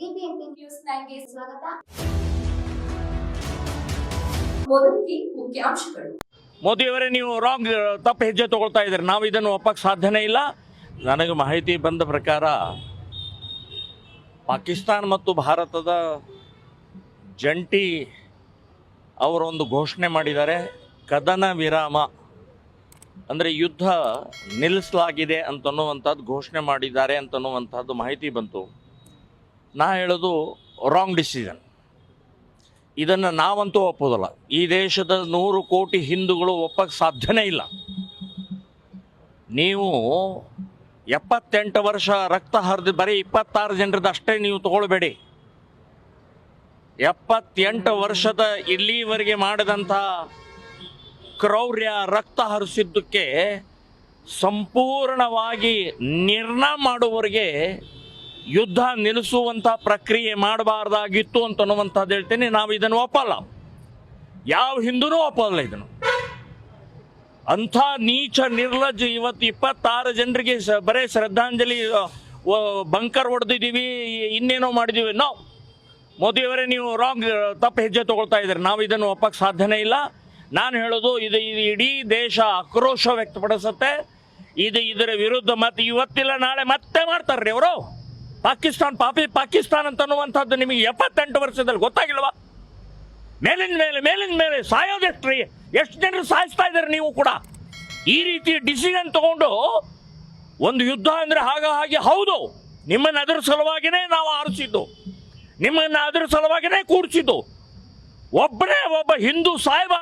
BBMP news ನೈನ್ಗೆ ಸ್ವಾಗತ. ಮೊದಲಿಗೆ ಮುಖ್ಯಾಂಶಗಳು. ಮೋದಿಯವರೇ, ನೀವು ರಾಂಗ್ ತಪ್ಪು ಹೆಜ್ಜೆ ತಗೊಳ್ತಾ ಇದ್ದೀರಿ. ನಾವು ಇದನ್ನು ಒಪ್ಪಕ್ಕೆ ಸಾಧ್ಯನೇ ಇಲ್ಲ. ನನಗೆ ಮಾಹಿತಿ ಬಂದ ಪ್ರಕಾರ, ಪಾಕಿಸ್ತಾನ ಮತ್ತು ಭಾರತದ ಜಂಟಿ ಅವರೊಂದು ಘೋಷಣೆ ಮಾಡಿದ್ದಾರೆ. ಕದನ ವಿರಾಮ, ಅಂದರೆ ಯುದ್ಧ ನಿಲ್ಲಿಸಲಾಗಿದೆ ಅಂತನ್ನುವಂಥದ್ದು ಘೋಷಣೆ ಮಾಡಿದ್ದಾರೆ ಅಂತನ್ನುವಂಥದ್ದು ಮಾಹಿತಿ ಬಂತು. ನಾ ಹೇಳೋದು ರಾಂಗ್ ಡಿಸಿಷನ್ ಇದನ್ನು ನಾವಂತೂ ಒಪ್ಪೋದಲ್ಲ. ಈ ದೇಶದ ನೂರು ಕೋಟಿ ಹಿಂದೂಗಳು ಒಪ್ಪಕ್ಕೆ ಸಾಧ್ಯನೇ ಇಲ್ಲ. ನೀವು ಎಪ್ಪತ್ತೆಂಟು ವರ್ಷ ರಕ್ತ ಹರಿದು ಬರೀ ಇಪ್ಪತ್ತಾರು ಜನರದ್ದು ಅಷ್ಟೇ ನೀವು ತಗೊಳ್ಬೇಡಿ. ಎಪ್ಪತ್ತೆಂಟು ವರ್ಷದ ಇಲ್ಲಿವರೆಗೆ ಮಾಡಿದಂಥ ಕ್ರೌರ್ಯ ರಕ್ತ ಹರಿಸಿದ್ದಕ್ಕೆ ಸಂಪೂರ್ಣವಾಗಿ ನಿರ್ಣಯ ಮಾಡುವವರೆಗೆ ಯುದ್ಧ ನಿಲ್ಲಿಸುವಂಥ ಪ್ರಕ್ರಿಯೆ ಮಾಡಬಾರ್ದಾಗಿತ್ತು ಅಂತ ಅನ್ನುವಂಥದ್ದು ಹೇಳ್ತೇನೆ. ನಾವು ಇದನ್ನು ಒಪ್ಪಲ್ಲ. ಯಾವ ಹಿಂದೂ ಒಪ್ಪಲ್ಲ ಇದನ್ನು. ಅಂಥ ನೀಚ ನಿರ್ಲಜ್ಜ ಇವತ್ತು ಇಪ್ಪತ್ತಾರು ಜನರಿಗೆ ಬರೇ ಶ್ರದ್ಧಾಂಜಲಿ ಬಂಕರ್ ಹೊಡೆದಿದ್ದೀವಿ, ಇನ್ನೇನೋ ಮಾಡಿದ್ದೀವಿ. ನಾವು ಮೋದಿಯವರೇ ನೀವು ರಾಂಗ್, ತಪ್ಪು ಹೆಜ್ಜೆ ತೊಗೊಳ್ತಾ ಇದ್ದೀರಿ. ನಾವು ಇದನ್ನು ಒಪ್ಪಕ್ಕೆ ಸಾಧ್ಯನೇ ಇಲ್ಲ. ನಾನು ಹೇಳೋದು, ಇದು ಇದು ಇಡೀ ದೇಶ ಆಕ್ರೋಶ ವ್ಯಕ್ತಪಡಿಸುತ್ತೆ. ಇದು ಇದರ ವಿರುದ್ಧ ಮತ್ತೆ ಇವತ್ತಿಲ್ಲ, ನಾಳೆ ಮತ್ತೆ ಮಾಡ್ತಾರ್ರಿ ಅವರು ಪಾಕಿಸ್ತಾನ್ ಪಾಪಿ ಪಾಕಿಸ್ತಾನ್ ಅಂತ ಅನ್ನುವಂಥದ್ದು ನಿಮಗೆ ಎಪ್ಪತ್ತೆಂಟು ವರ್ಷದಲ್ಲಿ ಗೊತ್ತಾಗಿಲ್ವಾ? ಮೇಲಿನ ಮೇಲೆ ಮೇಲಿನ ಮೇಲೆ ಸಾಯೋದೆಷ್ಟ್ರಿ ಎಷ್ಟು ಜನರು ಸಾಯಿಸ್ತಾ ಇದ್ದಾರೆ ನೀವು ಕೂಡ? ಈ ರೀತಿ ಡಿಸಿಷನ್ ತಗೊಂಡು ಒಂದು ಯುದ್ಧ ಅಂದರೆ ಹಾಗ ಹಾಗೆ ಹೌದು. ನಿಮ್ಮನ್ನು ಅದರ ಸಲುವಾಗಿನೇ ನಾವು ಆರಿಸಿದ್ದು. ನಿಮ್ಮನ್ನು ಅದರ ಸಲುವಾಗಿನೇ ಕೂಡಿಸಿದ್ದು ಒಬ್ಬನೇ ಒಬ್ಬ ಹಿಂದೂ ಸಾಯ್ಬ